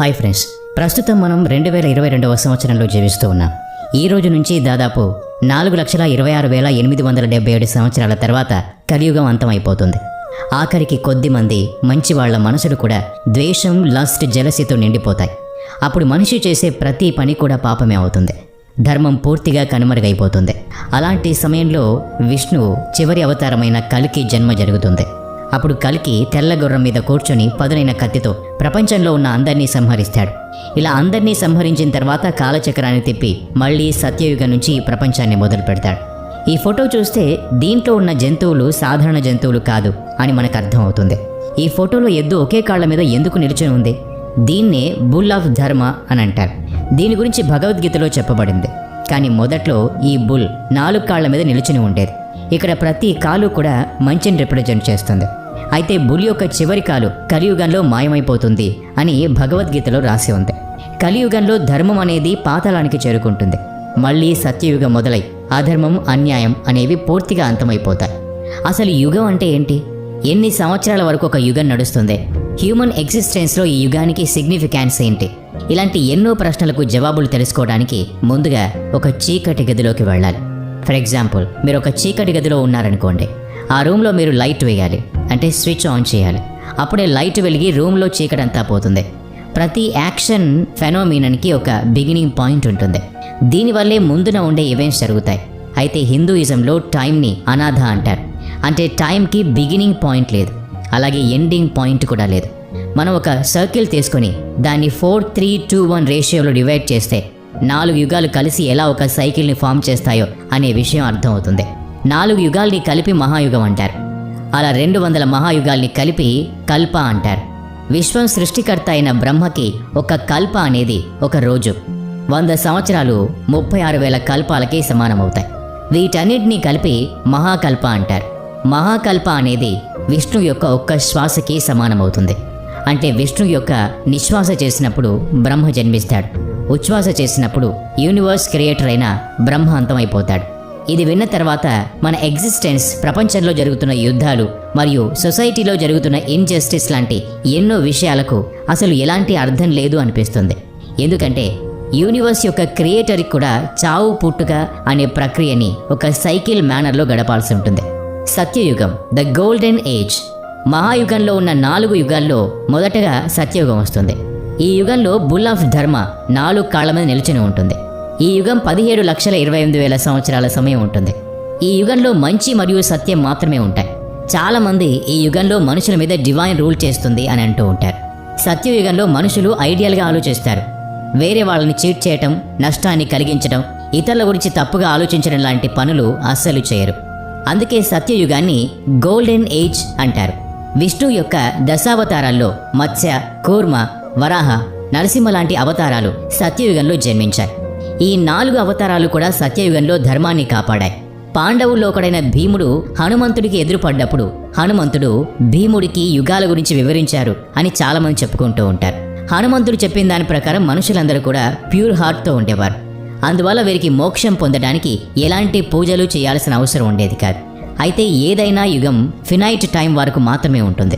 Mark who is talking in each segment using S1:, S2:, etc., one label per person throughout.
S1: Hi friends ప్రస్తుతం మనం రెండు వేల ఇరవై రెండవ సంవత్సరంలో జీవిస్తూ ఉన్నాం. ఈ రోజు నుంచి దాదాపు నాలుగు లక్షల ఇరవై ఆరు వేల ఎనిమిది వందల డెబ్బై ఏడు సంవత్సరాల తర్వాత కలియుగం అంతమైపోతుంది. ఆఖరికి కొద్ది మంది మంచి వాళ్ళ మనసులు కూడా ద్వేషం లస్ట్ జలసితో నిండిపోతాయి. అప్పుడు మనిషి చేసే ప్రతి పని కూడా పాపమే అవుతుంది. ధర్మం పూర్తిగా కనుమరుగైపోతుంది. అలాంటి సమయంలో విష్ణువు చివరి అవతారమైన కలికి జన్మ జరుగుతుంది. అప్పుడు కలికి తెల్ల గుర్రం మీద కూర్చొని పదునైన కత్తితో ప్రపంచంలో ఉన్న అందరినీ సంహరిస్తాడు. ఇలా అందరినీ సంహరించిన తర్వాత కాలచక్రాన్ని తిప్పి మళ్ళీ సత్యయుగం నుంచి ప్రపంచాన్ని మొదలు పెడతాడు ఈ ఫోటో చూస్తే దీంట్లో ఉన్న జంతువులు సాధారణ జంతువులు కాదు అని మనకు అర్థమవుతుంది. ఈ ఫోటోలో ఎద్దు ఒకే కాళ్ళ మీద ఎందుకు నిలుచుని ఉంది? దీన్నే బుల్ ఆఫ్ ధర్మ అని అంటారు. దీని గురించి భగవద్గీతలో చెప్పబడింది. కానీ మొదట్లో ఈ బుల్ నాలుగు కాళ్ళ మీద నిలుచుని ఉండేది. ఇక్కడ ప్రతి కాలు కూడా మంచిని రిప్రజెంట్ చేస్తుంది. అయితే బుల్ యొక్క చివరి కాలు కలియుగంలో మాయమైపోతుంది అని భగవద్గీతలో రాసి ఉంది. కలియుగంలో ధర్మం అనేది పాతాళానికి చేరుకుంటుంది. మళ్ళీ సత్యయుగం మొదలై అధర్మం అన్యాయం అనేవి పూర్తిగా అంతమైపోతాయి. అసలు యుగం అంటే ఏంటి? ఎన్ని సంవత్సరాల వరకు ఒక యుగం నడుస్తుంది? హ్యూమన్ ఎగ్జిస్టెన్స్లో ఈ యుగానికి సిగ్నిఫికెన్స్ ఏంటి? ఇలాంటి ఎన్నో ప్రశ్నలకు జవాబులు తెలుసుకోవడానికి ముందుగా ఒక చీకటి గదిలోకి వెళ్ళాలి. ఫర్ ఎగ్జాంపుల్ మీరు ఒక చీకటి గదిలో ఉన్నారనుకోండి ఆ రూమ్లో మీరు లైట్ వేయాలి అంటే స్విచ్ ఆన్ చేయాలి. అప్పుడే లైట్ వెలిగి రూమ్లో చీకటంతా పోతుంది. ప్రతి యాక్షన్ ఫెనోమినన్కి ఒక బిగినింగ్ పాయింట్ ఉంటుంది. దీనివల్లే ముందున ఉండే ఈవెంట్స్ జరుగుతాయి. అయితే హిందూయిజంలో టైంని అనాథ అంటారు. అంటే టైంకి బిగినింగ్ పాయింట్ లేదు. అలాగే ఎండింగ్ పాయింట్ కూడా లేదు. మనం ఒక సర్కిల్ తీసుకొని దాన్ని ఫోర్ త్రీ టూ వన్ రేషియోలో డివైడ్ చేస్తే నాలుగు యుగాలు కలిసి ఎలా ఒక సైకిల్ని ఫామ్ చేస్తాయో అనే విషయం అర్థమవుతుంది. నాలుగు యుగాల్ని కలిపి మహాయుగం అంటారు. అలా రెండు వందల మహాయుగాల్ని కలిపి కల్ప అంటారు. విశ్వం సృష్టికర్త అయిన బ్రహ్మకి ఒక కల్ప అనేది ఒక రోజు. వంద సంవత్సరాలు ముప్పై ఆరు వేల కల్పాలకి సమానమవుతాయి. వీటన్నిటినీ కలిపి మహాకల్ప అంటారు. మహాకల్ప అనేది విష్ణు యొక్క ఒక్క శ్వాసకి సమానమవుతుంది. అంటే విష్ణు యొక్క నిశ్వాస చేసినప్పుడు బ్రహ్మ జన్మిస్తాడు. ఉచ్ఛ్వాస చేసినప్పుడు యూనివర్స్ క్రియేటర్ అయిన బ్రహ్మ అంతమైపోతాడు ఇది విన్న తర్వాత మన ఎగ్జిస్టెన్స్ ప్రపంచంలో జరుగుతున్న యుద్ధాలు మరియు సొసైటీలో జరుగుతున్న ఇన్జస్టిస్ లాంటి ఎన్నో విషయాలకు అసలు ఎలాంటి అర్థం లేదు అనిపిస్తుంది. ఎందుకంటే యూనివర్స్ యొక్క క్రియేటర్కి కూడా చావు పుట్టుక అనే ప్రక్రియని ఒక సైకిల్ మేనర్లో గడపాల్సి ఉంటుంది. సత్యయుగం ద గోల్డెన్ ఏజ్ మహాయుగంలో ఉన్న నాలుగు యుగాల్లో మొదటగా సత్యయుగం వస్తుంది. ఈ యుగంలో బుల్ ఆఫ్ ధర్మ నాలుగు కాళ్ళ మీద నిలుచుని ఉంటుంది. ఈ యుగం పదిహేడు లక్షల ఇరవై ఎనిమిది వేల సంవత్సరాల సమయం ఉంటుంది. ఈ యుగంలో మంచి మరియు సత్యం మాత్రమే ఉంటాయి. చాలామంది ఈ యుగంలో మనుషుల మీద డివైన్ రూల్ చేస్తుంది అని అంటూ ఉంటారు. సత్యయుగంలో మనుషులు ఐడియల్గా ఆలోచిస్తారు. వేరే వాళ్ళని చీట్ చేయటం నష్టాన్ని కలిగించడం ఇతరుల గురించి తప్పుగా ఆలోచించడం లాంటి పనులు అస్సలు చేయరు. అందుకే సత్యయుగాన్ని గోల్డెన్ ఏజ్ అంటారు. విష్ణు యొక్క దశావతారాల్లో మత్స్య కూర్మ వరాహ నరసింహ లాంటి అవతారాలు సత్యయుగంలో జన్మించాయి. ఈ నాలుగు అవతారాలు కూడా సత్యయుగంలో ధర్మాన్ని కాపాడాయి. పాండవుల్లో ఒకడైన భీముడు హనుమంతుడికి ఎదురుపడ్డప్పుడు హనుమంతుడు భీముడికి యుగాల గురించి వివరించారు అని చాలామంది చెప్పుకుంటూ ఉంటారు. హనుమంతుడు చెప్పిన దాని ప్రకారం మనుషులందరూ కూడా ప్యూర్ హార్ట్తో ఉండేవారు. అందువల్ల వీరికి మోక్షం పొందడానికి ఎలాంటి పూజలు చేయాల్సిన అవసరం ఉండేది కాదు. అయితే ఏదైనా యుగం ఫినైట్ టైం వరకు మాత్రమే ఉంటుంది.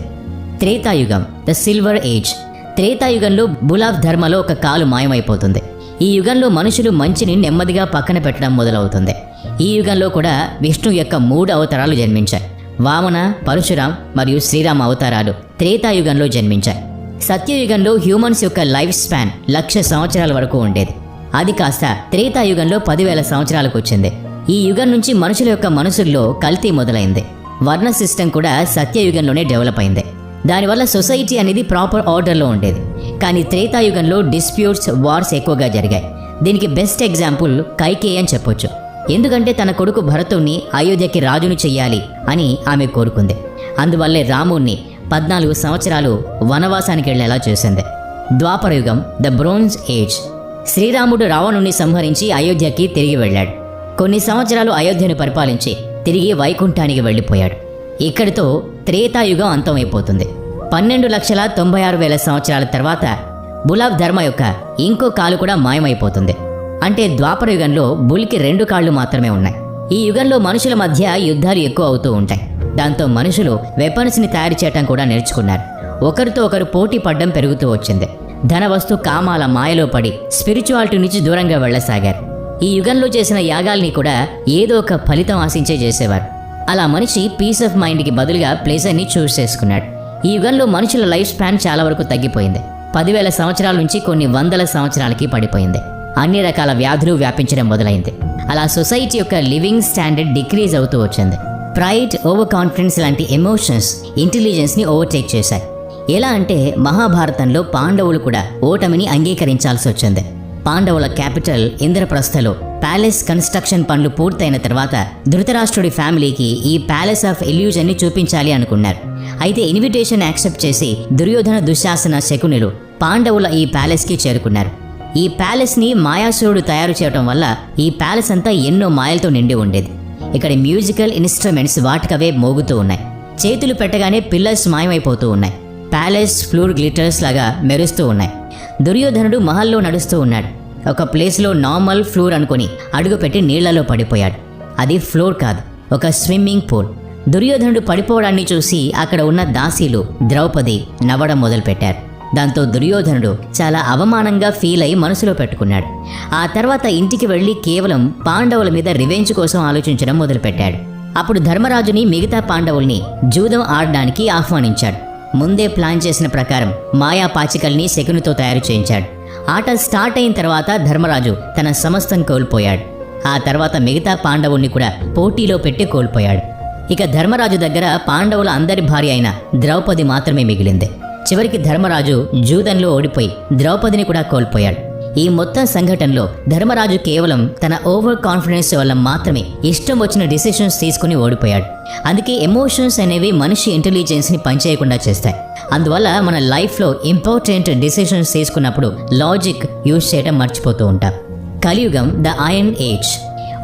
S1: త్రేతాయుగం ద సిల్వర్ ఏజ్ త్రేతాయుగంలో బులాబ్ ధర్మలో ఒక కాలు మాయమైపోతుంది. ఈ యుగంలో మనుషులు మంచిని నెమ్మదిగా పక్కన పెట్టడం మొదలవుతుంది. ఈ యుగంలో కూడా విష్ణు యొక్క మూడు అవతారాలు జన్మించాయి. వామన పరశురాం మరియు శ్రీరామ అవతారాలు త్రేతాయుగంలో జన్మించాయి. సత్యయుగంలో హ్యూమన్స్ యొక్క లైఫ్ స్పాన్ లక్ష సంవత్సరాల వరకు ఉండేది. అది కాస్త త్రేతాయుగంలో పదివేల సంవత్సరాలకు వచ్చింది. ఈ యుగం నుంచి మనుషుల యొక్క మనసుల్లో కల్తీ మొదలైంది. వర్ణ సిస్టమ్ కూడా సత్యయుగంలోనే డెవలప్ అయింది. దానివల్ల సొసైటీ అనేది ప్రాపర్ ఆర్డర్లో ఉండేది. కానీ త్రేతాయుగంలో డిస్ప్యూట్స్ వార్స్ ఎక్కువగా జరిగాయి. దీనికి బెస్ట్ ఎగ్జాంపుల్ కైకే అని చెప్పొచ్చు. ఎందుకంటే తన కొడుకు భరతుణ్ణి అయోధ్యకి రాజును చెయ్యాలి అని ఆమె కోరుకుంది. అందువల్లే రాముణ్ణి పద్నాలుగు సంవత్సరాలు వనవాసానికి వెళ్ళేలా చేసింది. ద్వాపరయుగం ద బ్రోన్స్ ఏజ్. శ్రీరాముడు రావణుణ్ణి సంహరించి అయోధ్యకి తిరిగి వెళ్ళాడు. కొన్ని సంవత్సరాలు అయోధ్యను పరిపాలించి తిరిగి వైకుంఠానికి వెళ్ళిపోయాడు. ఇక్కడితో త్రేతాయుగం అంతమైపోతుంది. పన్నెండు లక్షల తొంభై ఆరు వేల సంవత్సరాల తర్వాత బులాబ్ ధర్మ యొక్క ఇంకో కాలు కూడా మాయమైపోతుంది. అంటే ద్వాపర యుగంలో బుల్కి రెండు కాళ్ళు మాత్రమే ఉన్నాయి. ఈ యుగంలో మనుషుల మధ్య యుద్ధాలు ఎక్కువ అవుతూ ఉంటాయి. దాంతో మనుషులు వెపన్స్ని తయారు చేయటం కూడా నేర్చుకున్నారు. ఒకరితో ఒకరు పోటీ పడ్డం పెరుగుతూ వచ్చింది. ధనవస్తు కామాల మాయలో పడి స్పిరిచువాలిటీ నుంచి దూరంగా వెళ్ళసాగారు. ఈ యుగంలో చేసిన యాగాల్ని కూడా ఏదో ఒక ఫలితం ఆశించే చేసేవారు. అలా మనిషి పీస్ ఆఫ్ మైండ్కి బదులుగా ప్లేజర్ని చూస్ చేసుకున్నాడు. ఈ యుగంలో మనుషుల లైఫ్ స్పాన్ చాలా వరకు తగ్గిపోయింది. పదివేల సంవత్సరాల నుంచి కొన్ని వందల సంవత్సరాలకి పడిపోయింది. అన్ని రకాల వ్యాధులు వ్యాపించడం మొదలైంది. అలా సొసైటీ యొక్క లివింగ్ స్టాండర్డ్ డిక్రీజ్ అవుతూ వచ్చింది. ప్రైడ్ ఓవర్ కాన్ఫిడెన్స్ లాంటి ఎమోషన్స్ ఇంటెలిజెన్స్ని ఓవర్టేక్ చేశాయి. ఎలా అంటే మహాభారతంలో పాండవులు కూడా ఓటమిని అంగీకరించాల్సి వచ్చింది. పాండవుల క్యాపిటల్ ఇంద్రప్రస్థలో ప్యాలెస్ కన్స్ట్రక్షన్ పనులు పూర్తయిన తర్వాత ధృతరాష్ట్రుడి ఫ్యామిలీకి ఈ ప్యాలెస్ ఆఫ్ ఎల్యూజన్ని చూపించాలి అనుకున్నారు. అయితే ఇన్విటేషన్ యాక్సెప్ట్ చేసి దుర్యోధన దుశ్శాసన శకునులు పాండవుల ఈ ప్యాలెస్కి చేరుకున్నారు. ఈ ప్యాలెస్ని మాయాసురుడు తయారు చేయడం వల్ల ఈ ప్యాలెస్ అంతా ఎన్నో మాయలతో నిండి ఉండేది. ఇక్కడ మ్యూజికల్ ఇన్స్ట్రుమెంట్స్ వాటికవే మోగుతూ ఉన్నాయి. చేతులు పెట్టగానే పిల్లర్స్ మాయమైపోతూ ఉన్నాయి. ప్యాలెస్ ఫ్లూర్ గ్లిటర్స్ లాగా మెరుస్తూ ఉన్నాయి. దుర్యోధనుడు మహల్లో నడుస్తూ ఉన్నాడు. ఒక ప్లేస్లో నార్మల్ ఫ్లోర్ అనుకుని అడుగుపెట్టి నీళ్ళలో పడిపోయాడు. అది ఫ్లోర్ కాదు ఒక స్విమ్మింగ్ పూల్ దుర్యోధనుడు పడిపోవడాన్ని చూసి అక్కడ ఉన్న దాసీలు ద్రౌపది నవ్వడం మొదలుపెట్టారు. దాంతో దుర్యోధనుడు చాలా అవమానంగా ఫీల్ అయి మనసులో పెట్టుకున్నాడు. ఆ తర్వాత ఇంటికి వెళ్ళి కేవలం పాండవుల మీద రివెంజ్ కోసం ఆలోచించడం మొదలుపెట్టాడు. అప్పుడు ధర్మరాజుని మిగతా పాండవుల్ని జూదం ఆడడానికి ఆహ్వానించాడు. ముందే ప్లాన్ చేసిన ప్రకారం మాయా పాచికల్ని శకునితో తయారు చేయించాడు. ఆట స్టార్ట్ అయిన తర్వాత ధర్మరాజు తన సమస్తం కోల్పోయాడు. ఆ తర్వాత మిగతా పాండవుణ్ణి కూడా పోటీలో పెట్టి కోల్పోయాడు. ఇక ధర్మరాజు దగ్గర పాండవుల అందరి భార్య అయిన ద్రౌపది మాత్రమే మిగిలింది. చివరికి ధర్మరాజు జూదంలో ఓడిపోయి ద్రౌపదిని కూడా కోల్పోయాడు. ఈ మొత్తం సంఘటనలో ధర్మరాజు కేవలం తన ఓవర్ కాన్ఫిడెన్స్ వల్ల మాత్రమే ఇష్టం వచ్చిన డిసిషన్స్ తీసుకుని ఓడిపోయాడు. అందుకే ఎమోషన్స్ అనేవి మనిషి ఇంటెలిజెన్స్ని పనిచేయకుండా చేస్తాయి. అందువల్ల మన లైఫ్లో ఇంపార్టెంట్ డిసిషన్స్ తీసుకున్నప్పుడు లాజిక్ యూజ్ చేయడం మర్చిపోతూ ఉంటాం. కలియుగం the iron age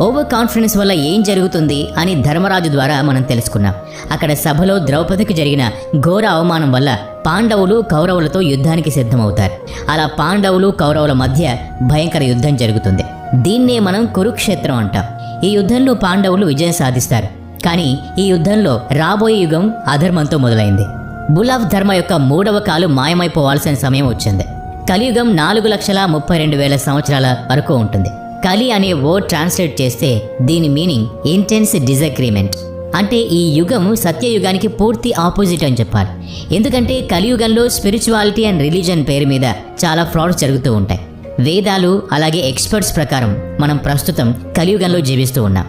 S1: over confidence వల్ల ఏం జరుగుతుంది అని ధర్మరాజు ద్వారా మనం తెలుసుకున్నాం. అక్కడ సభలో ద్రౌపదికి జరిగిన ఘోర అవమానం వల్ల పాండవులు కౌరవులతో యుద్ధానికి సిద్ధమవుతారు. అలా పాండవులు కౌరవుల మధ్య భయంకర యుద్ధం జరుగుతుంది. దీన్నే మనం కురుక్షేత్రం అంటాం. ఈ యుద్ధంలో పాండవులు విజయం సాధిస్తారు. కానీ ఈ యుద్ధంలో రాబోయే యుగం అధర్మంతో మొదలైంది. బుల్ ఆఫ్ ధర్మ యొక్క మూడవ కాలు మాయమైపోవాల్సిన సమయం వచ్చింది. కలియుగం నాలుగు లక్షల ముప్పై రెండు వేల సంవత్సరాల వరకు ఉంటుంది. కలి అనే వర్డ్ ట్రాన్స్లేట్ చేస్తే దీని మీనింగ్ ఇంటెన్స్ డిజగ్రీమెంట్ అంటే ఈ యుగం సత్యయుగానికి పూర్తి ఆపోజిట్ అని చెప్పాలి. ఎందుకంటే కలియుగంలో స్పిరిచువాలిటీ అండ్ రిలీజన్ పేరు మీద చాలా ఫ్రాడ్స్ జరుగుతూ ఉంటాయి. వేదాలు అలాగే ఎక్స్పర్ట్స్ ప్రకారం మనం ప్రస్తుతం కలియుగంలో జీవిస్తూ ఉన్నాం.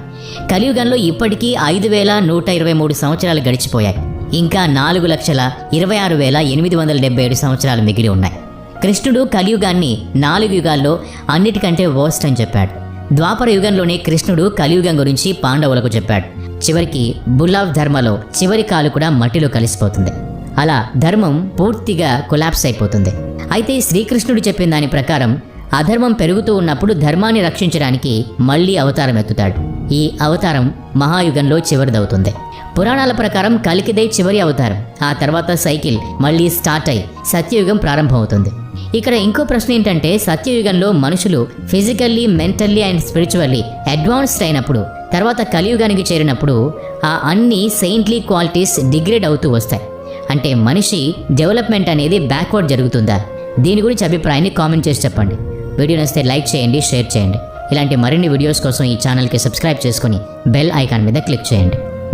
S1: కలియుగంలో ఇప్పటికీ ఐదు వేల నూట ఇరవై మూడు సంవత్సరాలు గడిచిపోయాయి. ఇంకా నాలుగు లక్షల ఇరవై ఆరు వేల ఎనిమిది వందల డెబ్బై ఏడు సంవత్సరాలు మిగిలి ఉన్నాయి. కృష్ణుడు కలియుగాన్ని నాలుగు యుగాల్లో అన్నిటికంటే వర్స్ట్ అని చెప్పాడు. ద్వాపర యుగంలోనే కృష్ణుడు కలియుగం గురించి పాండవులకు చెప్పాడు. చివరికి బుల్లావ్ ధర్మలో చివరి కాలు కూడా మట్టిలో కలిసిపోతుంది. అలా ధర్మం పూర్తిగా కొలాప్స్ అయిపోతుంది. అయితే శ్రీకృష్ణుడు చెప్పిన దాని ప్రకారం అధర్మం పెరుగుతూ ఉన్నప్పుడు ధర్మాన్ని రక్షించడానికి మళ్ళీ అవతారం ఎత్తుతాడు. ఈ అవతారం మహాయుగంలో చివరిదవుతుంది. పురాణాల ప్రకారం కలికిదే చివరి అవతారం. ఆ తర్వాత సైకిల్ మళ్ళీ స్టార్ట్ అయి సత్యయుగం ప్రారంభమవుతుంది. ఇక్కడ ఇంకో ప్రశ్న ఏంటంటే సత్యయుగంలో మనుషులు physically mentally and spiritually advanced అయినప్పుడు తర్వాత కలియుగానికి చేరినప్పుడు ఆ అన్ని సెయింట్లీ క్వాలిటీస్ డిగ్రేడ్ అవుతూ వస్తాయి. అంటే మనిషి డెవలప్మెంట్ అనేది బ్యాక్వర్డ్ జరుగుతుందా? దీని గురించి అభిప్రాయాన్ని కామెంట్ చేసి చెప్పండి. వీడియో నచ్చితే లైక్ చేయండి షేర్ చేయండి. ఇలాంటి మరిన్ని వీడియోస్ కోసం ఈ ఛానల్కి సబ్స్క్రైబ్ చేసుకొని బెల్ ఐకాన్ మీద క్లిక్ చేయండి.